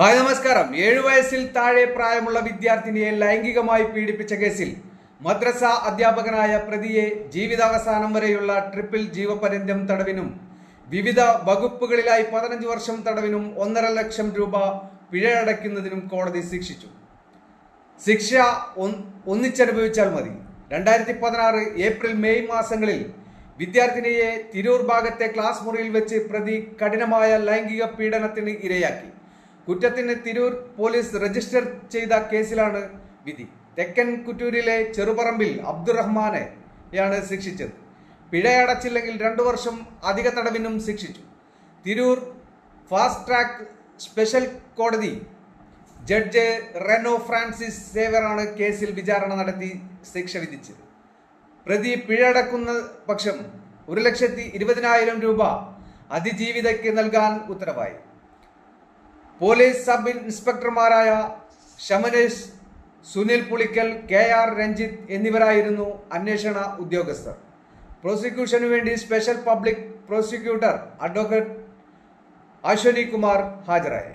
Hi നമസ്കാരം. ഏഴു വയസ്സിൽ താഴെ പ്രായമുള്ള വിദ്യാർത്ഥിനിയെ ലൈംഗികമായി പീഡിപ്പിച്ച കേസിൽ മദ്രസ അധ്യാപകനായ പ്രതിയെ ജീവിതാവസാനം വരെയുള്ള ട്രിപ്പിൾ ജീവപര്യന്തം തടവിനും വിവിധ വകുപ്പുകളിലായി പതിനഞ്ച് വർഷം തടവിനും ഒന്നര ലക്ഷം രൂപ പിഴയടയ്ക്കുന്നതിനും കോടതി ശിക്ഷിച്ചു. ശിക്ഷ ഒന്ന് ഒന്നിച്ചനുഭവിച്ചാൽ മതി. രണ്ടായിരത്തി പതിനാറ് ഏപ്രിൽ മെയ് മാസങ്ങളിൽ വിദ്യാർത്ഥിനിയെ തിരൂർ ഭാഗത്തെ ക്ലാസ് മുറിയിൽ വെച്ച് പ്രതി കഠിനമായ ലൈംഗിക പീഡനത്തിന് ഇരയാക്കി. കുറ്റത്തിന് തിരൂർ പോലീസ് രജിസ്റ്റർ ചെയ്ത കേസിലാണ് വിധി. തെക്കൻ കുറ്റൂരിലെ ചെറുപറമ്പിൽ അബ്ദുറഹ്മാനെയാണ് ശിക്ഷിച്ചത്. പിഴയടച്ചില്ലെങ്കിൽ രണ്ടു വർഷം അധിക തടവിനും ശിക്ഷിച്ചു. തിരൂർ ഫാസ്റ്റ് ട്രാക്ക് സ്പെഷ്യൽ കോടതി ജഡ്ജ് റെനോ ഫ്രാൻസിസ് സേവറാണ് കേസിൽ വിചാരണ നടത്തി ശിക്ഷ വിധിച്ചത്. പ്രതി പിഴയടക്കുന്ന പക്ഷം ഒരു ലക്ഷത്തി ഇരുപതിനായിരം രൂപ അതിജീവിതയ്ക്ക് നൽകാൻ ഉത്തരവായി. പോലീസ് സബ് ഇൻസ്പെക്ടർമാരായ ശമനേഷ് സുനിൽ പുളിക്കൽ കെ ആർ രഞ്ജിത്ത് എന്നിവരായിരുന്നു അന്വേഷണ ഉദ്യോഗസ്ഥർ. പ്രോസിക്യൂഷനു വേണ്ടി special public prosecutor advocate Ashwini Kumar ഹാജരായി.